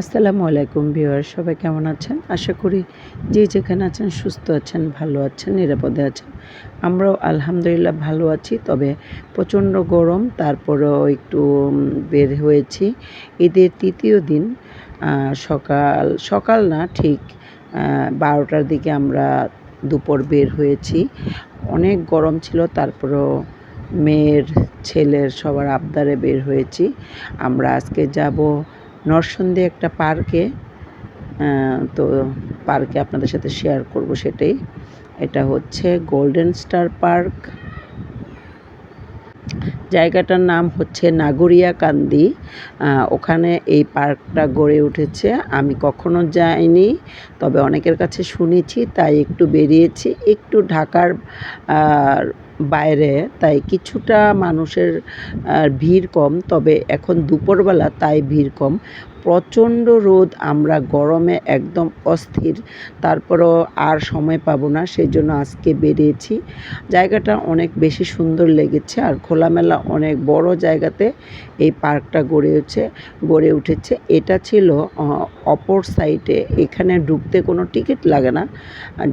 আসসালামু আলাইকুম ভিউয়ার সবাই কেমন আছেন? আশা করি যে যেখানে আছেন সুস্থ আছেন, ভালো আছেন, নিরাপদে আছেন। আমরাও আলহামদুলিল্লাহ ভালো আছি, তবে প্রচণ্ড গরম, তারপরেও একটু বের হয়েছি। ঈদের তৃতীয় দিন সকাল সকাল না, ঠিক বারোটার দিকে আমরা দুপুর বের হয়েছি। অনেক গরম ছিল, তারপরেও মেয়ের ছেলের সবার আবদারে বের হয়েছি। আমরা আজকে যাব নরসন্দী একটা পার্কে তো পার্কে আপনাদের সাথে শেয়ার করব সেটাই। এটা হচ্ছে গোল্ডেন স্টার পার্ক জায়গাটার নাম হচ্ছে নাগরিয়া কান্দি। আহ, ওখানে এই পার্কটা গড়ে উঠেছে। আমি কখনো যাইনি তবে অনেকের কাছে শুনেছি তাই একটু বেরিয়েছি। একটু ঢাকার বাইরে তাই কিছুটা মানুষের ভিড় কম তবে এখন দুপুরবেলা তাই ভিড় কম। প্রচণ্ড রোদ আমরা গরমে একদম অস্থির। তারপরও আর সময় পাবো না সেই জন্য আজকে বেরিয়েছি। জায়গাটা অনেক বেশি সুন্দর লেগেছে আর খোলামেলা অনেক বড় জায়গাতে এই পার্কটা গড়ে উঠছে, গড়ে উঠেছে। এটা ছিল অপর সাইডে। এখানে ঢুকতে কোনো টিকিট লাগে না।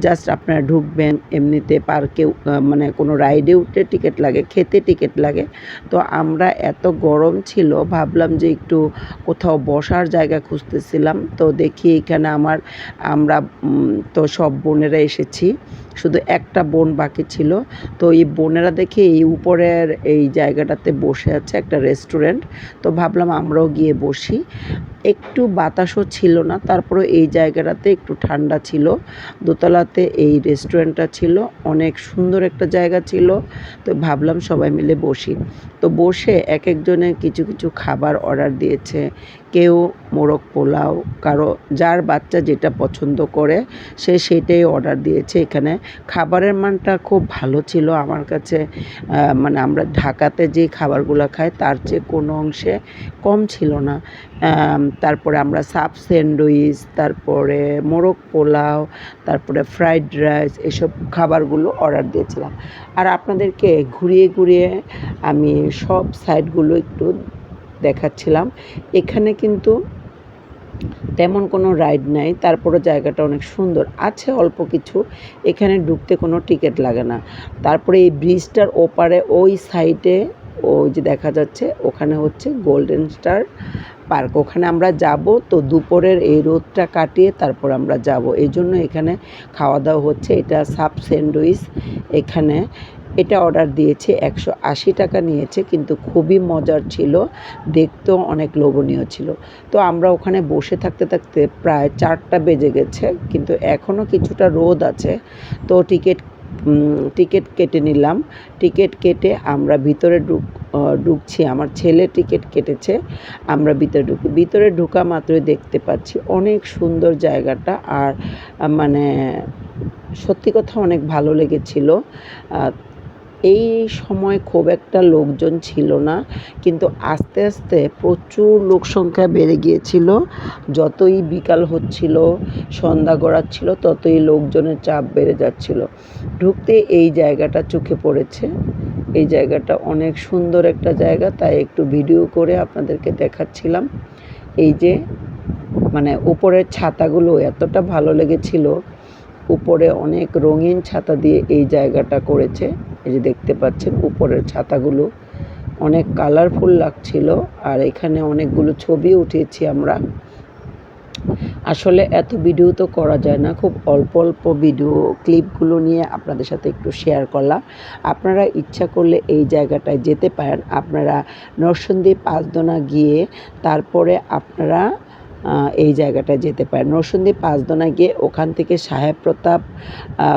জাস্ট আপনারা ঢুকবেন, এমনিতে পার্কে মানে কোনো রাইডে উঠতে টিকিট লাগে, খেতে টিকিট লাগে। তো আমরা এত গরম ছিল, ভাবলাম যে একটু কোথাও বসার জায়গা খুঁজতেছিলাম। তো দেখি এখানে আমার, আমরা তো সব বোনেরা এসেছি। শুধু একটা বোন বাকি ছিল। তো এই বোনেরা দেখে এই উপরের এই জায়গাটাতে বসে আছে একটা রেস্টুরেন্ট তো ভাবলাম আমরাও গিয়ে বসি। একটু বাতাসও ছিল না তারপরে এই জায়গাটাতে একটু ঠান্ডা ছিল। দোতলাতে এই রেস্টুরেন্টটা ছিল, অনেক সুন্দর একটা জায়গা ছিল। তো ভাবলাম সবাই মিলে বসি। তো বসে এক একজনে কিছু কিছু খাবার অর্ডার দিয়েছে। কেউ মোরগ পোলাও, কারও যার বাচ্চা যেটা পছন্দ করে, সে সেটাই অর্ডার দিয়েছে এখানে। খাবারের মানটা খুব ভালো ছিল আমার কাছে। মানে আমরা ঢাকাতে যে খাবারগুলো খাই, তার চেয়ে কোনো অংশে কম ছিল না। তারপরে আমরা সাব স্যান্ডউইচ, তারপরে মোরগ পোলাও, তারপরে ফ্রাইড রাইস এসব খাবারগুলো অর্ডার দিয়েছিলাম। আর আপনাদেরকে ঘুরিয়ে ঘুরিয়ে আমি সব সাইডগুলো একটু দেখাচ্ছিলাম। এখানে কিন্তু তেমন কোনো রাইড নাই তারপরে জায়গাটা অনেক সুন্দর। আছে অল্প কিছু, এখানে ঢুকতে কোনো টিকিট লাগে না। তারপরে এই ব্রিজটার ওপারে, ওই সাইডে, ওই যে দেখা যাচ্ছে, ওখানে হচ্ছে গোল্ডেন স্টার পার্ক। ওখানে আমরা যাব তো দুপুরের এই রোদটা কাটিয়ে তারপর আমরা যাব। এই জন্য এখানে খাওয়া দাওয়া হচ্ছে। এটা সাব স্যান্ডউইচ এখানে। এটা অর্ডার দিয়েছে একশো আশি টাকা নিয়েছে কিন্তু খুবই মজার ছিল। দেখতেও অনেক লোভনীয় ছিল। তো আমরা ওখানে বসে থাকতে থাকতে প্রায় চারটা বেজে গেছে কিন্তু এখনও কিছুটা রোদ আছে। তো টিকিট টিকিট কেটে নিলাম। টিকিট কেটে আমরা ভিতরে ঢুক ঢুকছি। আমার ছেলে টিকিট কেটেছে, আমরা ভিতরে ঢুকি। ভিতরে ঢোকা মাত্রই দেখতে পাচ্ছি অনেক সুন্দর জায়গাটা আর মানে সত্যি কথা অনেক ভালো লেগেছিল। এই সময় খুব একটা লোকজন ছিল না, কিন্তু আস্তে আস্তে প্রচুর লোক সংখ্যা বেড়ে গিয়েছিল। যতই বিকাল হচ্ছিল, সন্ধ্যা গড়াচ্ছিল, ততই লোকজনের চাপ বেড়ে যাচ্ছিল। ঢুকতে এই জায়গাটা চোখে পড়েছে। এই জায়গাটা অনেক সুন্দর একটা জায়গা, তাই একটু ভিডিও করে আপনাদেরকে দেখাচ্ছিলাম। এই যে মানে উপরের ছাতাগুলো এতটা ভালো লেগেছিল, উপরে অনেক রঙিন ছাতা দিয়ে এই জায়গাটা করেছে। এই যে দেখতে পাচ্ছেন উপরের ছাতাগুলো, অনেক কালারফুল লাগছিল, আর এখানে অনেকগুলো ছবি উঠিয়েছি আমরা। আসলে এত ভিডিও তো করা যায় না। খুব অল্প অল্প ভিডিও ক্লিপগুলো নিয়ে আপনাদের সাথে একটু শেয়ার করলাম। আপনারা ইচ্ছা করলে এই জায়গাটায় যেতে পারেন। আপনারা নরসন্দী পাঁচদোনা গিয়ে তারপরে আপনারা এই জায়গাটায় যেতে পারেন। নরসন্দী পাঁচদোনা গিয়ে ওখান থেকে সাহেব প্রতাপ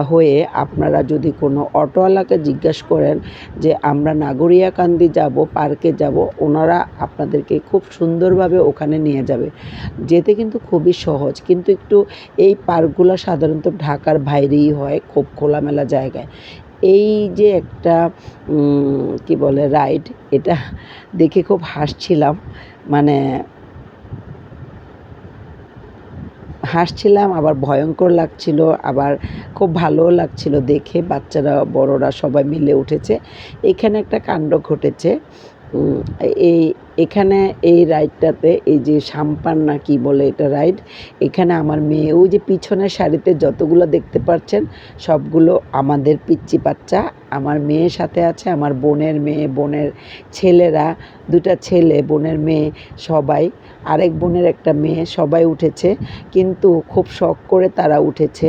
হয়ে আপনারা যদি কোনো অটোওয়ালাকে জিজ্ঞাসা করেন যে, আমরা নাগরিয়াকান্দি যাব, পার্কে যাব, ওনারা আপনাদেরকে খুব সুন্দরভাবে ওখানে নিয়ে যাবে। যেতে কিন্তু খুবই সহজ। কিন্তু একটু এই পার্কগুলো সাধারণত ঢাকার বাইরেই হয়, খুব খোলামেলা জায়গায়। এই যে একটা কি বলে, রাইড, এটা দেখে খুব হাসছিলাম। মানে হাসছিলাম, আবার ভয়ঙ্কর লাগছিল, আবার খুব ভালোও লাগছিল দেখে, বাচ্চারা, বড়রা সবাই মিলে উঠেছে। এখানে একটা কাণ্ড ঘটেছে। এই, এখানে এই রাইডটাতে, এই যে সাম্পান না কি বলে এটা রাইড, এখানে আমার মেয়ে, ওই যে পিছনের সারিতে যতগুলো দেখতে পাচ্ছেন, সবগুলো আমাদের পিচ্চি বাচ্চা আমার মেয়ের সাথে আছে, আমার বোনের মেয়ে, বোনের ছেলেরা দুটা ছেলে, বোনের মেয়ে, সবাই। আরেক বোনের একটা মেয়ে, সবাই উঠেছে। কিন্তু খুব শখ করে তারা উঠেছে।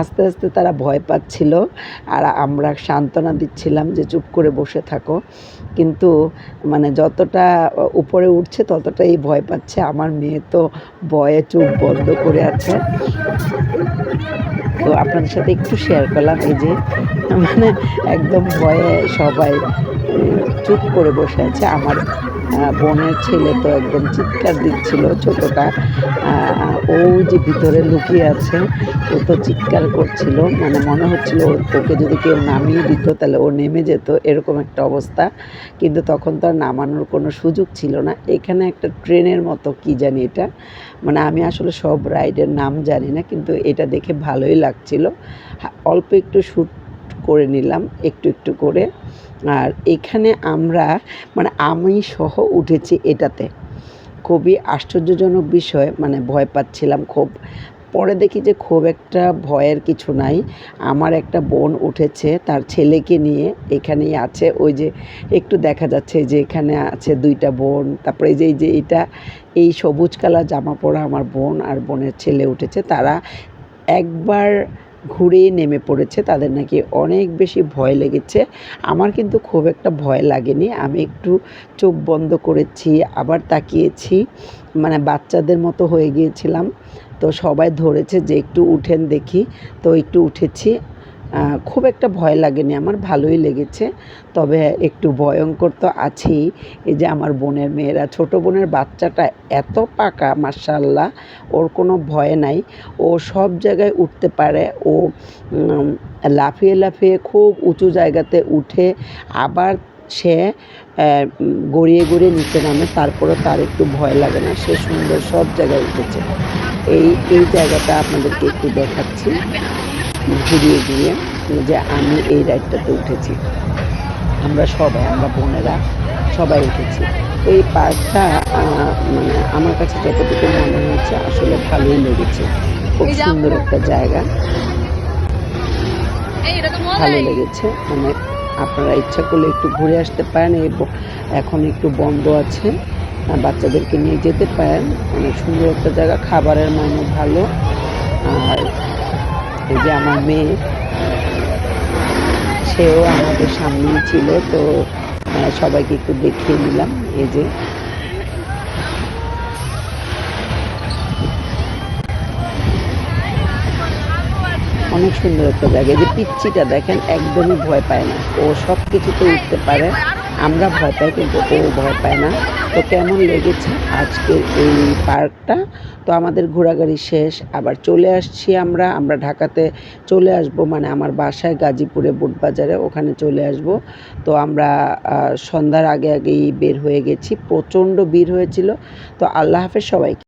আস্তে আস্তে তারা ভয় পাচ্ছিল আর আমরা সান্ত্বনা দিচ্ছিলাম যে, চুপ করে বসে থাকো। কিন্তু মানে যতটা উপরে উঠছে, ততটাই ভয় পাচ্ছে। আমার মেয়ে তো ভয়ে চোখ বন্ধ করে আছে। তো আপনাদের সাথে একটু শেয়ার করলাম এই যে মানে একদম ভয়ে সবাই চুপ করে বসে আছে। আমার বোনের ছেলে তো একদম চিৎকার দিচ্ছিল ছোটটা। ও যে ভিতরে লুকিয়ে আছে, ও তো চিৎকার করছিল। মানে মনে হচ্ছিল ওর ওকে যদি কেউ নামিয়ে দিত, তাহলে ও নেমে যেত, এরকম একটা অবস্থা। কিন্তু তখন তো আর নামানোর কোনো সুযোগ ছিল না। এখানে একটা ট্রেনের মতো, কি জানি এটা? মানে আমি আসলে সব রাইডের নাম জানি না, কিন্তু এটা দেখে ভালোই লাগছিল। অল্প একটু শ্যুট করে নিলাম একটু একটু করে। আর এখানে আমরা মানে আমি সহ উঠেছি এটাতে। খুবই আশ্চর্যজনক বিষয় মানে ভয় পাচ্ছিলাম খুব। পরে দেখি যে খুব একটা ভয়ের কিছু নাই। আমার একটা বোন উঠেছে তার ছেলেকে নিয়ে, এখানেই আছে। ওই যে একটু দেখা যাচ্ছে যে এখানে আছে দুইটা বোন। তারপরে যে যে এটা, এই সবুজ কালার জামা পরা আমার বোন আর বোনের ছেলে উঠেছে। তারা একবার ঘুরে নেমে পড়েছে, তাদের নাকি অনেক বেশি ভয় লেগেছে। আমার কিন্তু খুব একটা ভয় লাগেনি, আমি একটু চোখ বন্ধ করেছি, আবার তাকিয়েছি মানে বাচ্চাদের মতো হয়ে গিয়েছিলাম। তো সবাই ধরেছে যে একটু উঠেন দেখি, তো একটু উঠেছি। খুব একটা ভয় লাগেনি, আমার ভালোই লেগেছে। তবে একটু ভয়ঙ্কর তো আছেই, এই যে আমার বোনের মেয়েরা, ছোট বোনের বাচ্চাটা এত পাকা মার্শাল্লাহ ওর কোনো ভয় নাই। ও সব জায়গায় উঠতে পারে, ও লাফিয়ে লাফিয়ে খুব উঁচু জায়গাতে উঠে আবার সে গড়িয়ে গড়িয়ে নিচে নামে তারপরে তার একটু ভয় লাগে না, সে সুন্দর সব জায়গায় উঠেছে। এই এই জায়গাটা আপনাদেরকে একটু দেখাচ্ছি। ঘুরিয়ে ঘুরিয়ে যে আমি এই রাইডটাতে উঠেছি। আমরা সবাই আমরা বোনেরা সবাই উঠেছি। এই পার্কটা মানে আমার কাছে যতটুকু মনে হচ্ছে আসলে ভালোই লেগেছে। খুব সুন্দর একটা জায়গা। ভালো লেগেছে। মানে আপনারা ইচ্ছা করলে একটু ঘুরে আসতে পারেন। এই এখন একটু বন্ধ আছে। বাচ্চাদেরকে নিয়ে যেতে পারেন। অনেক সুন্দর একটা জায়গা। খাবারের মানও ভালো। আর এই যে আমার মেয়ে, সেও আমাদের সামনেই ছিল, তো সবাইকে একটু দেখিয়ে নিলাম, এই যে। অনেক সুন্দর একটা জায়গা যে পিচ্ছিটা দেখেন, একদমই ভয় পায় না। ও সব কিছুতে উঠতে পারে। আমরা ভয় পাই, কিন্তু ও ভয় পায় না। তো কেমন লেগেছে আজকের এই পার্কটা? তো আমাদের ঘোরাঘুরি শেষ, আবার চলে আসছি আমরা। আমরা ঢাকাতে চলে আসব মানে আমার বাসায় গাজীপুরে বুটবাজারে, ওখানে চলে আসব। তো আমরা সন্ধ্যার আগে আগেই বের হয়ে গেছি। প্রচণ্ড ভিড় হয়েছিল। তো আল্লাহ হাফেজ সবাইকে।